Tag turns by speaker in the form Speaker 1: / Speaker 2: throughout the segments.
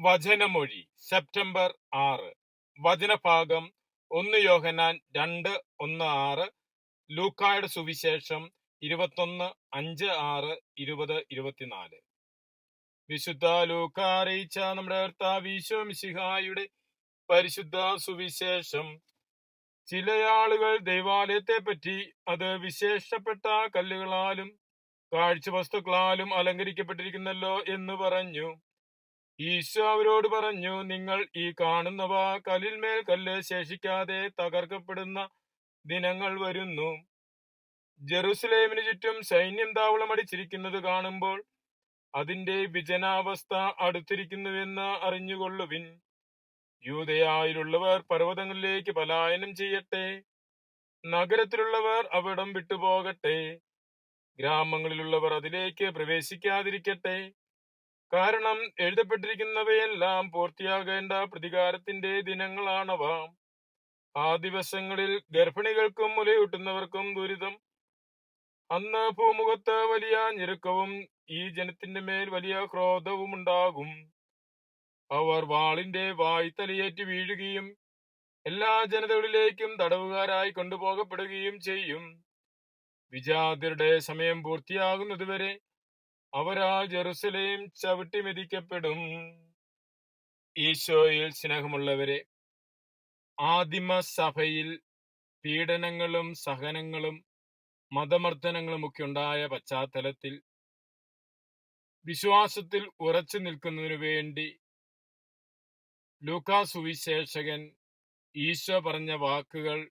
Speaker 1: വചനമൊഴി September ആറ്. വചനഭാഗം ഒന്ന് യോഹനാൻ രണ്ട് ഒന്ന് ആറ് ലൂക്കായുടെ സുവിശേഷം ഇരുപത്തൊന്ന് അഞ്ച് ആറ് ഇരുപത് ഇരുപത്തിനാല്. വിശുദ്ധ ലൂക്ക അറിയിച്ച നമ്മുടെ കർത്താവ് മിശിഹായുടെ പരിശുദ്ധ സുവിശേഷം. ചില ആളുകൾ ദൈവാലയത്തെ പറ്റി അത് വിശേഷപ്പെട്ട കല്ലുകളാലും കാഴ്ച വസ്തുക്കളാലും അലങ്കരിക്കപ്പെട്ടിരിക്കുന്നല്ലോ എന്ന് പറഞ്ഞു. ഈശോ അവരോട് പറഞ്ഞു നിങ്ങൾ ഈ കാണുന്നവ കല്ലിന്മേൽ കല്ല് ശേഷിക്കാതെ തകർക്കപ്പെടുന്ന ദിനങ്ങൾ വരുന്നു. ജെറുസലേമിന് ചുറ്റും സൈന്യം താവളം അടിച്ചിരിക്കുന്നത് കാണുമ്പോൾ അതിന്റെ വിജനാവസ്ഥ അടുത്തിരിക്കുന്നുവെന്ന് അറിഞ്ഞുകൊള്ളുവിൻ. യൂതയായിലുള്ളവർ പർവതങ്ങളിലേക്ക് പലായനം ചെയ്യട്ടെ. നഗരത്തിലുള്ളവർ അവിടം വിട്ടുപോകട്ടെ. ഗ്രാമങ്ങളിലുള്ളവർ അതിലേക്ക് പ്രവേശിക്കാതിരിക്കട്ടെ. കാരണം എഴുതപ്പെട്ടിരിക്കുന്നവയെല്ലാം പൂർത്തിയാകേണ്ട പ്രതികാരത്തിന്റെ ദിനങ്ങളാണവ. ആ ദിവസങ്ങളിൽ ഗർഭിണികൾക്കും മുലയൂട്ടുന്നവർക്കും ദുരിതം. അന്ന് ഭൂമുഖത്ത് വലിയ ഞെരുക്കവും ഈ ജനത്തിന്റെ മേൽ വലിയ ക്രോധവും ഉണ്ടാകും. അവർ വാളിന്റെ വായ് തലയേറ്റ് വീഴുകയും എല്ലാ ജനതകളിലേക്കും തടവുകാരായി കൊണ്ടുപോകപ്പെടുകയും ചെയ്യും. വിജാതിരുടെ സമയം പൂർത്തിയാകുന്നതുവരെ അവരാ ജെറുസലേം ചവിട്ടി മെതിക്കപ്പെടും. ഈശോയിൽ സ്നേഹമുള്ളവരെ ആദിമ സഭയിൽ പീഡനങ്ങളും സഹനങ്ങളും മതമർദ്ദനങ്ങളും ഒക്കെ ഉണ്ടായ പശ്ചാത്തലത്തിൽ വിശ്വാസത്തിൽ ഉറച്ചു നിൽക്കുന്നതിനു വേണ്ടി ലൂക്കാ സുവിശേഷകൻ ഈശോ പറഞ്ഞ വാക്കുകൾ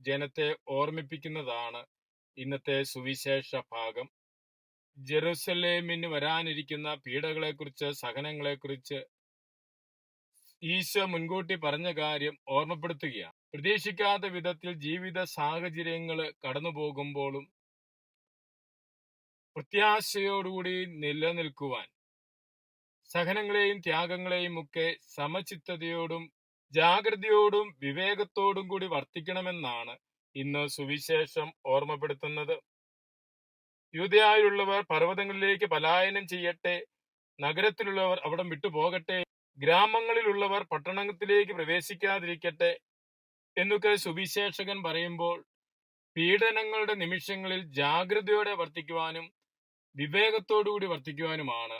Speaker 1: ജനത്തെ ഓർമ്മിപ്പിക്കുന്നതാണ് ഇന്നത്തെ സുവിശേഷ ഭാഗം. ജെറുസലേമിന് വരാനിരിക്കുന്ന പീഡകളെക്കുറിച്ച് സഹനങ്ങളെക്കുറിച്ച് ഈശോ മുൻകൂട്ടി പറഞ്ഞ കാര്യം ഓർമ്മപ്പെടുത്തുകയാണ്. പ്രതീക്ഷിക്കാത്ത വിധത്തിൽ ജീവിത സാഹചര്യങ്ങൾ കടന്നു പോകുമ്പോഴും പ്രത്യാശയോടുകൂടി നിലനിൽക്കുവാൻ സഹനങ്ങളെയും ത്യാഗങ്ങളെയും ഒക്കെ സമചിത്തതയോടും ജാഗ്രതയോടും വിവേകത്തോടും കൂടി വർത്തിക്കണമെന്നാണ് ഇന്ന് സുവിശേഷം ഓർമ്മപ്പെടുത്തുന്നത്. യൂതയായുള്ളവർ പർവതങ്ങളിലേക്ക് പലായനം ചെയ്യട്ടെ നഗരത്തിലുള്ളവർ അവിടം വിട്ടുപോകട്ടെ ഗ്രാമങ്ങളിലുള്ളവർ പട്ടണത്തിലേക്ക് പ്രവേശിക്കാതിരിക്കട്ടെ എന്നൊക്കെ സുവിശേഷകൻ പറയുമ്പോൾ പീഡനങ്ങളുടെ നിമിഷങ്ങളിൽ ജാഗ്രതയോടെ വർത്തിക്കുവാനും വിവേകത്തോടുകൂടി വർത്തിക്കുവാനുമാണ്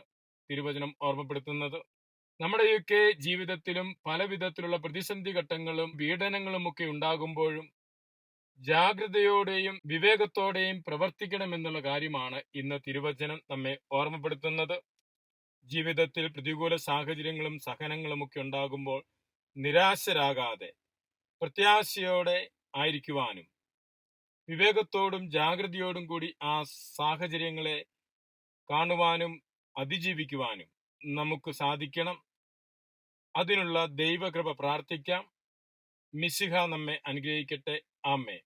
Speaker 1: തിരുവചനം ഓർമ്മപ്പെടുത്തുന്നത്. നമ്മുടെയൊക്കെ ജീവിതത്തിലും പല വിധത്തിലുള്ള പ്രതിസന്ധി ഘട്ടങ്ങളും പീഡനങ്ങളും ഒക്കെ ഉണ്ടാകുമ്പോഴും ജാഗ്രതയോടെയും വിവേകത്തോടെയും പ്രവർത്തിക്കണമെന്നുള്ള കാര്യമാണ് ഇന്ന് തിരുവചനം നമ്മെ ഓർമ്മപ്പെടുത്തുന്നത്. ജീവിതത്തിൽ പ്രതികൂല സാഹചര്യങ്ങളും സഹനങ്ങളും ഒക്കെ ഉണ്ടാകുമ്പോൾ നിരാശരാകാതെ പ്രത്യാശയോടെ ആയിരിക്കുവാനും വിവേകത്തോടും ജാഗ്രതയോടും കൂടി ആ സാഹചര്യങ്ങളെ കാണുവാനും അതിജീവിക്കുവാനും നമുക്ക് സാധിക്കണം. അതിനുള്ള ദൈവകൃപ പ്രാർത്ഥിക്കാം. മിശിഹ നമ്മെ അനുഗ്രഹിക്കട്ടെ. Amém.